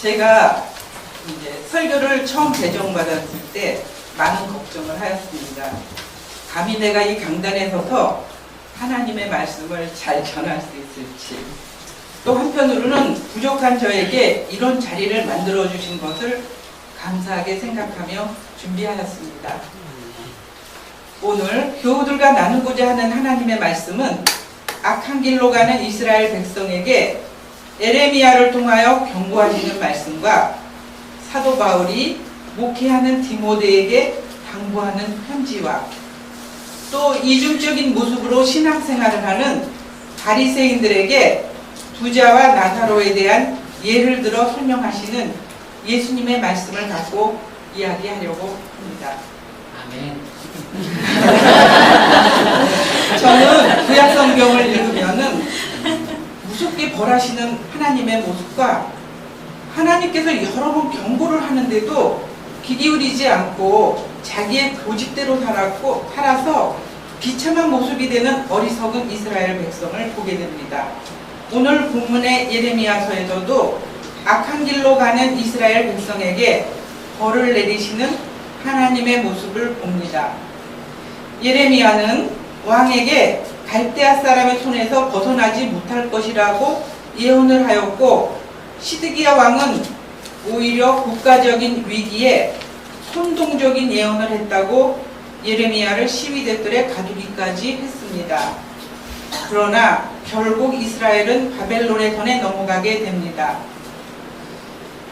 제가 이제 설교를 처음 배정받았을 때 많은 걱정을 하였습니다. 감히 내가 이 강단에 서서 하나님의 말씀을 잘 전할 수 있을지 또 한편으로는 부족한 저에게 이런 자리를 만들어 주신 것을 감사하게 생각하며 준비하였습니다. 오늘 교우들과 나누고자 하는 하나님의 말씀은 악한 길로 가는 이스라엘 백성에게 에레미야를 통하여 경고하시는 말씀과 사도 바울이 목회하는 디모데에게 당부하는 편지와 또 이중적인 모습으로 신앙생활을 하는 바리새인들에게 부자와 나사로에 대한 예를 들어 설명하시는 예수님의 말씀을 갖고 이야기하려고 합니다. 아멘. 저는 구약 성경을 읽으면은 무섭게 벌하시는 하나님의 모습과 하나님께서 여러 번 경고를 하는데도 귀 기울이지 않고 자기의 고집대로 살았고 살아서 비참한 모습이 되는 어리석은 이스라엘 백성을 보게 됩니다. 오늘 본문의 예레미야서에서도 악한 길로 가는 이스라엘 백성에게 벌을 내리시는 하나님의 모습을 봅니다. 예레미야는 왕에게 갈대아 사람의 손에서 벗어나지 못할 것이라고 예언을 하였고 시드기야 왕은 오히려 국가적인 위기에 선동적인 예언을 했다고 예레미야를 시위대들에 가두기까지 했습니다. 그러나 결국 이스라엘은 바벨론의 손에 넘어가게 됩니다.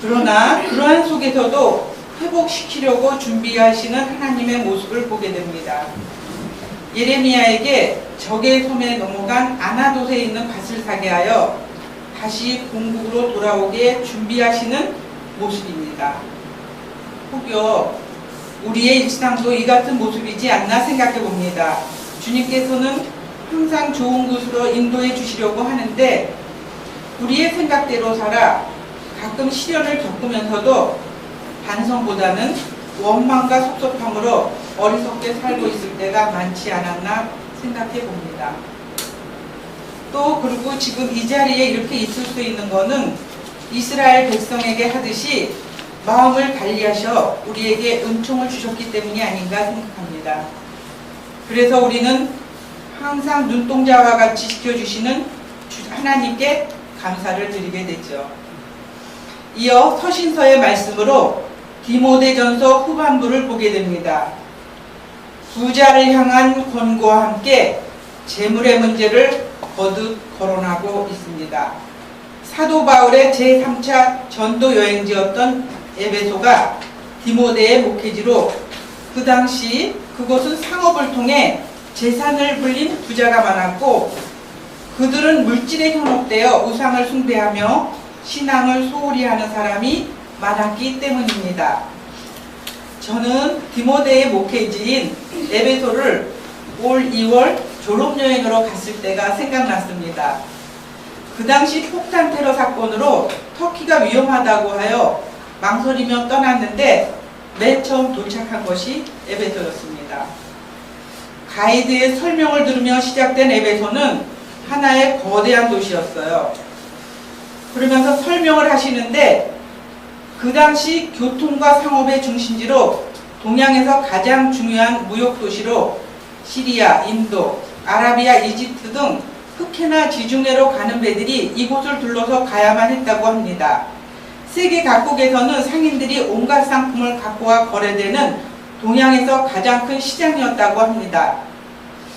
그러나 그러한 속에서도 회복시키려고 준비하시는 하나님의 모습을 보게 됩니다. 예레미야에게 적의 손에 넘어간 아나돗에 있는 밭을 사게 하여 다시 공국으로 돌아오게 준비하시는 모습입니다. 혹여 우리의 일상도 이 같은 모습이지 않나 생각해 봅니다. 주님께서는 항상 좋은 곳으로 인도해 주시려고 하는데 우리의 생각대로 살아 가끔 시련을 겪으면서도 반성보다는 원망과 섭섭함으로 어리석게 살고 있을 때가 많지 않았나 생각해 봅니다. 또 그리고 지금 이 자리에 이렇게 있을 수 있는 것은 이스라엘 백성에게 하듯이 마음을 달리하셔 우리에게 은총을 주셨기 때문이 아닌가 생각합니다. 그래서 우리는 항상 눈동자와 같이 지켜주시는 하나님께 감사를 드리게 되죠. 이어 서신서의 말씀으로 디모데전서 후반부를 보게 됩니다. 부자를 향한 권고와 함께 재물의 문제를 거듭 거론하고 있습니다. 사도 바울의 제3차 전도 여행지였던 에베소가 디모데의 목회지로 그 당시 그곳은 상업을 통해 재산을 불린 부자가 많았고 그들은 물질에 현혹되어 우상을 숭배하며 신앙을 소홀히 하는 사람이 많았기 때문입니다. 저는 디모데의 목회지인 에베소를 올 2월 졸업여행으로 갔을 때가 생각났습니다. 그 당시 폭탄 테러 사건으로 터키가 위험하다고 하여 망설이며 떠났는데 맨 처음 도착한 것이 에베소였습니다. 가이드의 설명을 들으며 시작된 에베소는 하나의 거대한 도시였어요. 그러면서 설명을 하시는데 그 당시 교통과 상업의 중심지로 동양에서 가장 중요한 무역 도시로 시리아, 인도, 아라비아, 이집트 등 흑해나 지중해로 가는 배들이 이곳을 둘러서 가야만 했다고 합니다. 세계 각국에서는 상인들이 온갖 상품을 갖고 와 거래되는 동양에서 가장 큰 시장이었다고 합니다.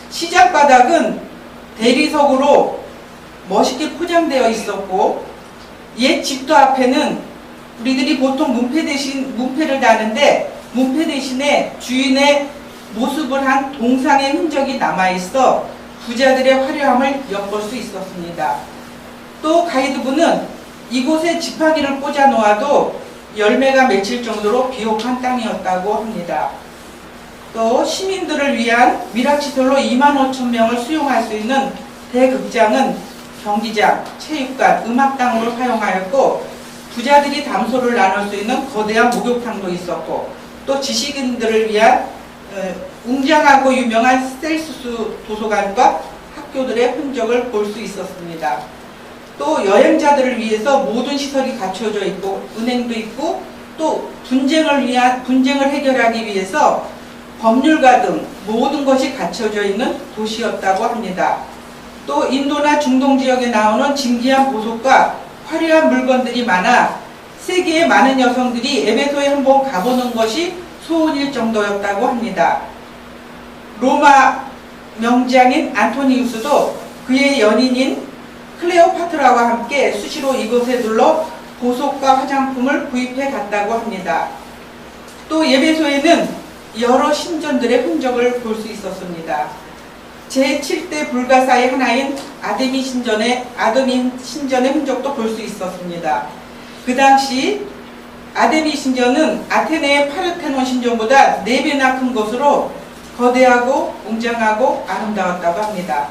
시장 바닥은 대리석으로 멋있게 포장되어 있었고 옛 집도 앞에는 우리들이 보통 문패 대신 문패를 다는데 문패 대신에 주인의 모습을 한 동상의 흔적이 남아 있어 부자들의 화려함을 엿볼 수 있었습니다. 또 가이드분은 이곳에 지팡이를 꽂아 놓아도 열매가 맺힐 정도로 비옥한 땅이었다고 합니다. 또 시민들을 위한 미라치솔로 2만 5천 명을 수용할 수 있는 대극장은 경기장, 체육관, 음악당으로 사용하였고 부자들이 담소를 나눌 수 있는 거대한 목욕탕도 있었고 또 지식인들을 위한 어, 웅장하고 유명한 셀수스 도서관과 학교들의 흔적을 볼 수 있었습니다. 또 여행자들을 위해서 모든 시설이 갖춰져 있고 은행도 있고 또 분쟁을 위한 분쟁을 해결하기 위해서 법률가 등 모든 것이 갖춰져 있는 도시였다고 합니다. 또 인도나 중동 지역에 나오는 진기한 보석과 화려한 물건들이 많아 세계의 많은 여성들이 에베소에 한번 가보는 것이 소원일 정도였다고 합니다. 로마 명장인 안토니우스도 그의 연인인 클레오파트라와 함께 수시로 이곳에 둘러 보석과 화장품을 구입해 갔다고 합니다. 또 예배소에는 여러 신전들의 흔적을 볼 수 있었습니다. 제7대 불가사의 하나인 아데미 신전의 아데미 신전의 흔적도 볼 수 있었습니다. 그 당시 아데미 신전은 아테네의 파르테논 신전보다 4배나 큰 것으로 거대하고 웅장하고 아름다웠다고 합니다.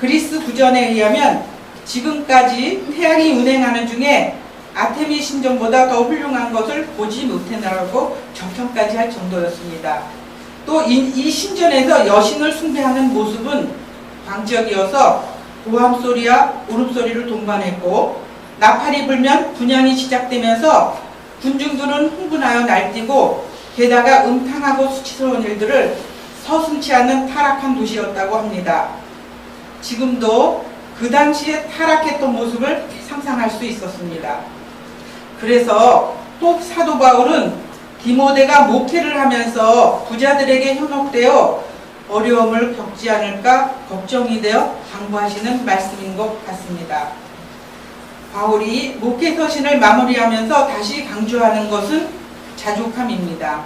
그리스 구전에 의하면 지금까지 태양이 운행하는 중에 아테미 신전보다 더 훌륭한 것을 보지 못했나라고 정평까지 할 정도였습니다. 또 이 신전에서 여신을 숭배하는 모습은 광적이어서 고함 소리와 울음소리를 동반했고 나팔이 불면 분양이 시작되면서 군중들은 흥분하여 날뛰고 게다가 음탕하고 수치스러운 일들을 서슴치 않는 타락한 도시였다고 합니다. 지금도 그 당시에 타락했던 모습을 상상할 수 있었습니다. 그래서 또 사도 바울은 디모데가 목회를 하면서 부자들에게 현혹되어 어려움을 겪지 않을까 걱정이 되어 당부하시는 말씀인 것 같습니다. 바울이 목회 서신을 마무리하면서 다시 강조하는 것은 자족함입니다.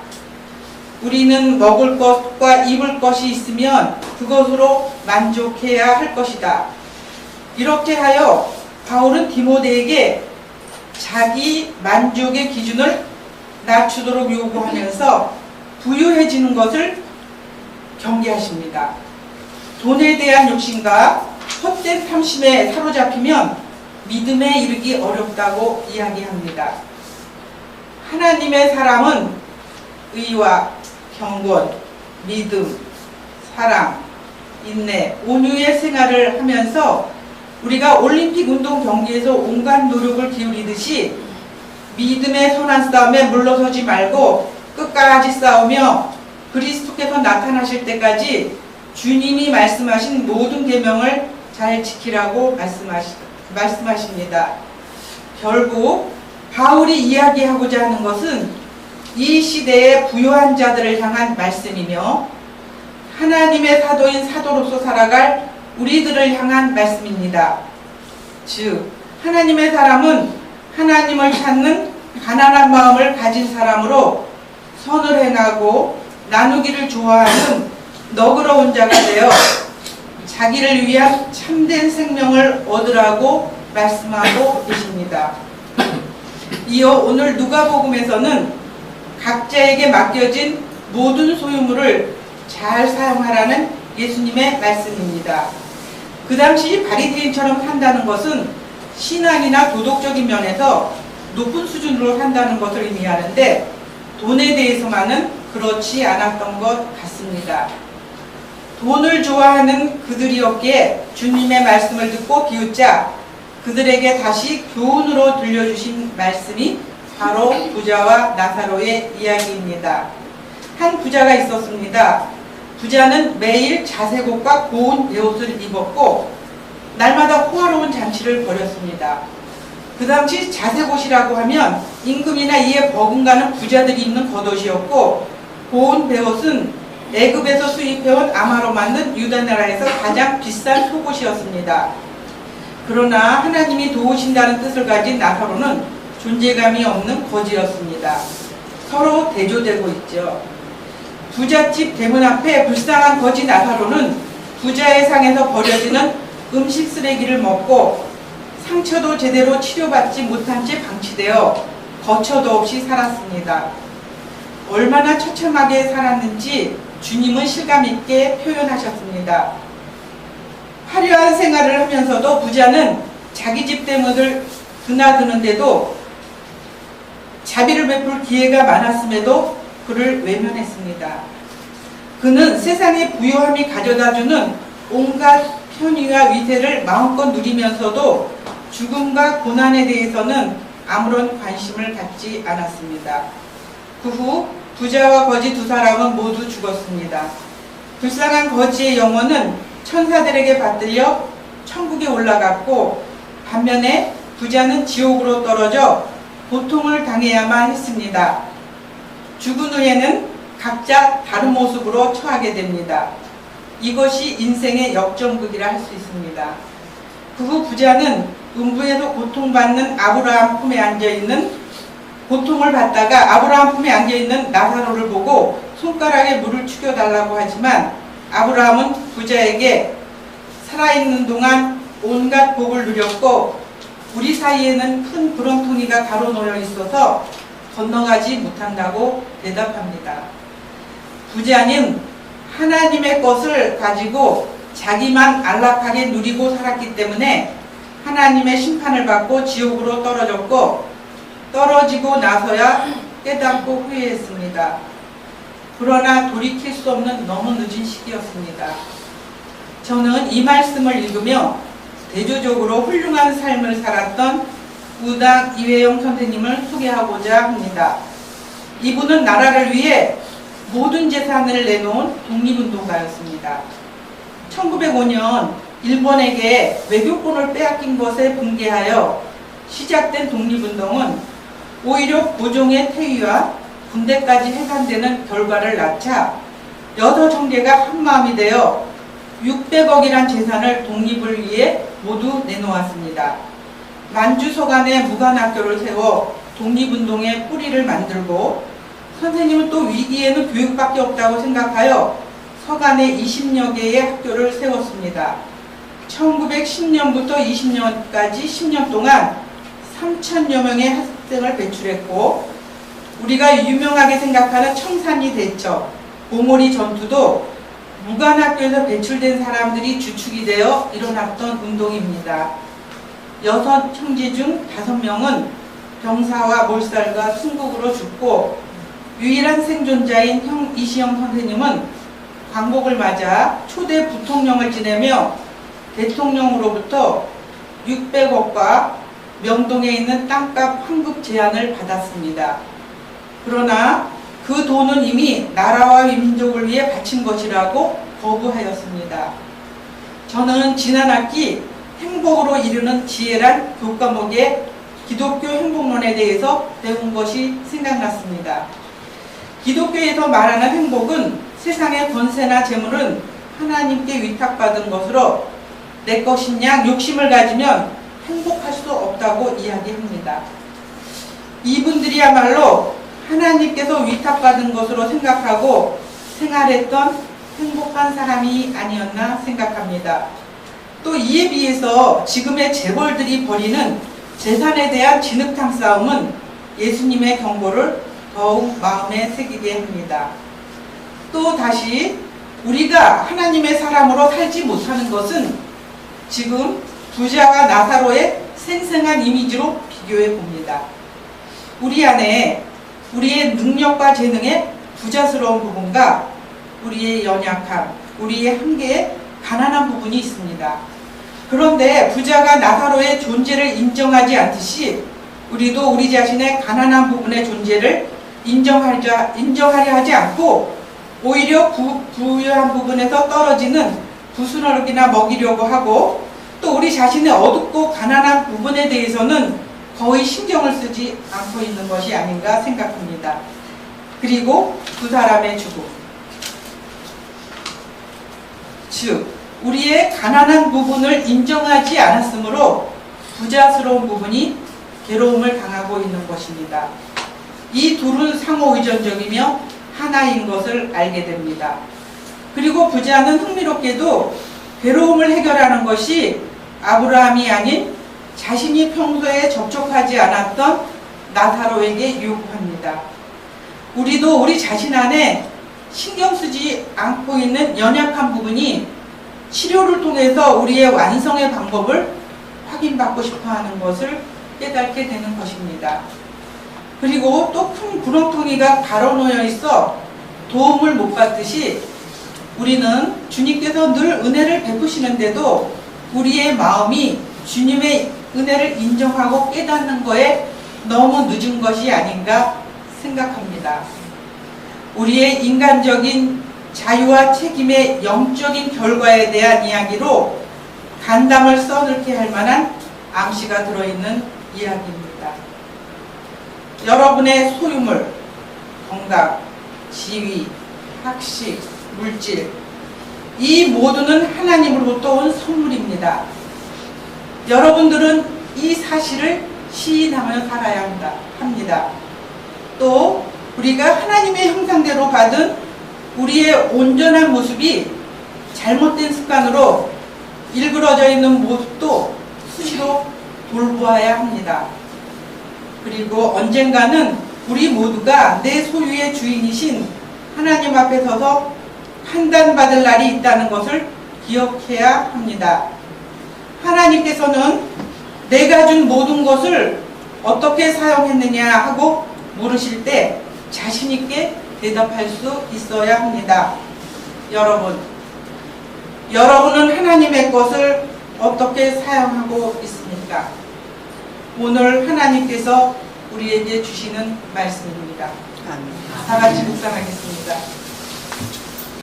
우리는 먹을 것과 입을 것이 있으면 그것으로 만족해야 할 것이다. 이렇게 하여 바울은 디모데에게 자기 만족의 기준을 낮추도록 요구하면서 부유해지는 것을 경계하십니다. 돈에 대한 욕심과 헛된 탐심에 사로잡히면 믿음에 이르기 어렵다고 이야기합니다. 하나님의 사람은 의와 경건, 믿음, 사랑, 인내, 온유의 생활을 하면서 우리가 올림픽 운동 경기에서 온갖 노력을 기울이듯이 믿음의 선한 싸움에 물러서지 말고 끝까지 싸우며 그리스도께서 나타나실 때까지 주님이 말씀하신 모든 계명을 잘 지키라고 말씀하시, 말씀하십니다. 결국 바울이 이야기하고자 하는 것은 이 시대의 부유한 자들을 향한 말씀이며 하나님의 사도인 사도로서 살아갈 우리들을 향한 말씀입니다. 즉 하나님의 사람은 하나님을 찾는 가난한 마음을 가진 사람으로 선을 행하고 나누기를 좋아하는 너그러운 자가 되어 자기를 위한 참된 생명을 얻으라고 말씀하고 계십니다. 이어 오늘 누가복음에서는 각자에게 맡겨진 모든 소유물을 잘 사용하라는 예수님의 말씀입니다. 그 당시 바리새인처럼 산다는 것은 신앙이나 도덕적인 면에서 높은 수준으로 산다는 것을 의미하는데 돈에 대해서만은 그렇지 않았던 것 같습니다. 돈을 좋아하는 그들이었기에 주님의 말씀을 듣고 비웃자 그들에게 다시 교훈으로 들려주신 말씀이 바로 부자와 나사로의 이야기입니다. 한 부자가 있었습니다. 부자는 매일 자색옷과 고운 베옷을 입었고 날마다 호화로운 잔치를 벌였습니다. 그 당시 자색옷이라고 하면 임금이나 이에 버금가는 부자들이 입는 겉옷이었고 고운 베옷은 애굽에서 수입해온 아마로 만든 유다 나라에서 가장 비싼 속옷이었습니다. 그러나 하나님이 도우신다는 뜻을 가진 나사로는 존재감이 없는 거지였습니다. 서로 대조되고 있죠. 부잣집 대문 앞에 불쌍한 거지 나사로는 부자의 상에서 버려지는 음식 쓰레기를 먹고 상처도 제대로 치료받지 못한 채 방치되어 거처도 없이 살았습니다. 얼마나 처참하게 살았는지 주님은 실감 있게 표현하셨습니다. 화려한 생활을 하면서도 부자는 자기 집 대문을 드나드는데도 자비를 베풀 기회가 많았음에도 그를 외면했습니다. 그는 세상의 부유함이 가져다주는 온갖 편의와 위세를 마음껏 누리면서도 죽음과 고난에 대해서는 아무런 관심을 갖지 않았습니다. 그 후 부자와 거지 두 사람은 모두 죽었습니다. 불쌍한 거지의 영혼은 천사들에게 받들려 천국에 올라갔고 반면에 부자는 지옥으로 떨어져 고통을 당해야만 했습니다. 죽은 후에는 각자 다른 모습으로 처하게 됩니다. 이것이 인생의 역전극이라 할 수 있습니다. 그후 부자는 음부에서 고통받는 아브라함 품에 앉아있는 고통을 받다가 아브라함 품에 앉아있는 나사로를 보고 손가락에 물을 축여달라고 하지만 아브라함은 부자에게 살아있는 동안 온갖 복을 누렸고 우리 사이에는 큰 구렁텅이가 가로 놓여 있어서 건너가지 못한다고 대답합니다. 부자는 하나님의 것을 가지고 자기만 안락하게 누리고 살았기 때문에 하나님의 심판을 받고 지옥으로 떨어졌고 떨어지고 나서야 깨닫고 후회했습니다. 그러나 돌이킬 수 없는 너무 늦은 시기였습니다. 저는 이 말씀을 읽으며 대조적으로 훌륭한 삶을 살았던 우당 이회영 선생님을 소개하고자 합니다. 이분은 나라를 위해 모든 재산을 내놓은 독립운동가였습니다. 1905년 일본에게 외교권을 빼앗긴 것에 분개하여 시작된 독립운동은 오히려 고종의 퇴위와 군대까지 해산되는 결과를 낳자 여섯 형제가 한마음이 되어 600억이란 재산을 독립을 위해 모두 내놓았습니다. 만주 서간에 무관학교를 세워 독립운동의 뿌리를 만들고 선생님은 또 위기에는 교육밖에 없다고 생각하여 서간에 20여 개의 학교를 세웠습니다. 1910년부터 20년까지 10년 동안 3천여 명의 학생을 배출했고 우리가 유명하게 생각하는 청산리 대첩, 오모리 전투도 무관학교에서 배출된 사람들이 주축이 되어 일어났던 운동입니다. 여섯 형제 중 다섯 명은 병사와 몰살과 순국으로 죽고 유일한 생존자인 형 이시영 선생님은 광복을 맞아 초대 부통령을 지내며 대통령으로부터 600억과 명동에 있는 땅값 환급 제한을 받았습니다. 그러나 그 돈은 이미 나라와 민족을 위해 바친 것이라고 거부하였습니다. 저는 지난 학기 행복으로 이르는 지혜란 교과목의 기독교 행복론에 대해서 배운 것이 생각났습니다. 기독교에서 말하는 행복은 세상의 권세나 재물은 하나님께 위탁받은 것으로 내 것인 양 욕심을 가지면 행복할 수 없다고 이야기합니다. 이분들이야말로 하나님께서 위탁받은 것으로 생각하고 생활했던 행복한 사람이 아니었나 생각합니다. 또 이에 비해서 지금의 재벌들이 벌이는 재산에 대한 진흙탕 싸움은 예수님의 경고를 더욱 마음에 새기게 합니다. 또 다시 우리가 하나님의 사람으로 살지 못하는 것은 지금 부자와 나사로의 생생한 이미지로 비교해 봅니다. 우리 안에 우리의 능력과 재능의 부자스러운 부분과 우리의 연약함, 우리의 한계에 가난한 부분이 있습니다. 그런데 부자가 나사로의 존재를 인정하지 않듯이 우리도 우리 자신의 가난한 부분의 존재를 인정하려, 인정하려 하지 않고 오히려 부, 부유한 부분에서 떨어지는 부순어록이나 먹이려고 하고 또 우리 자신의 어둡고 가난한 부분에 대해서는 거의 신경을 쓰지 않고 있는 것이 아닌가 생각합니다. 그리고 두 사람의 죽음. 즉, 우리의 가난한 부분을 인정하지 않았으므로 부자스러운 부분이 괴로움을 당하고 있는 것입니다. 이 둘은 상호 의존적이며 하나인 것을 알게 됩니다. 그리고 부자는 흥미롭게도 괴로움을 해결하는 것이 아브라함이 아닌 자신이 평소에 접촉하지 않았던 나사로에게 요구합니다. 우리도 우리 자신 안에 신경 쓰지 않고 있는 연약한 부분이 치료를 통해서 우리의 완성의 방법을 확인받고 싶어 하는 것을 깨닫게 되는 것입니다. 그리고 또 큰 구렁텅이가 가로놓여 있어 도움을 못 받듯이 우리는 주님께서 늘 은혜를 베푸시는데도 우리의 마음이 주님의 은혜를 인정하고 깨닫는 거에 너무 늦은 것이 아닌가 생각합니다. 우리의 인간적인 자유와 책임의 영적인 결과에 대한 이야기로 간담을 써넣게 할 만한 암시가 들어있는 이야기입니다. 여러분의 소유물, 건강, 지위, 학식, 물질, 이 모두는 하나님으로부터 온 선물입니다. 여러분들은 이 사실을 시인하며 살아야 한다, 합니다. 또 우리가 하나님의 형상대로 받은 우리의 온전한 모습이 잘못된 습관으로 일그러져 있는 모습도 수시로 돌보아야 합니다. 그리고 언젠가는 우리 모두가 내 소유의 주인이신 하나님 앞에 서서 판단받을 날이 있다는 것을 기억해야 합니다. 하나님께서는 내가 준 모든 것을 어떻게 사용했느냐 하고 물으실 때 자신있게 대답할 수 있어야 합니다. 여러분, 여러분은 하나님의 것을 어떻게 사용하고 있습니까? 오늘 하나님께서 우리에게 주시는 말씀입니다. 다 같이 묵상하겠습니다.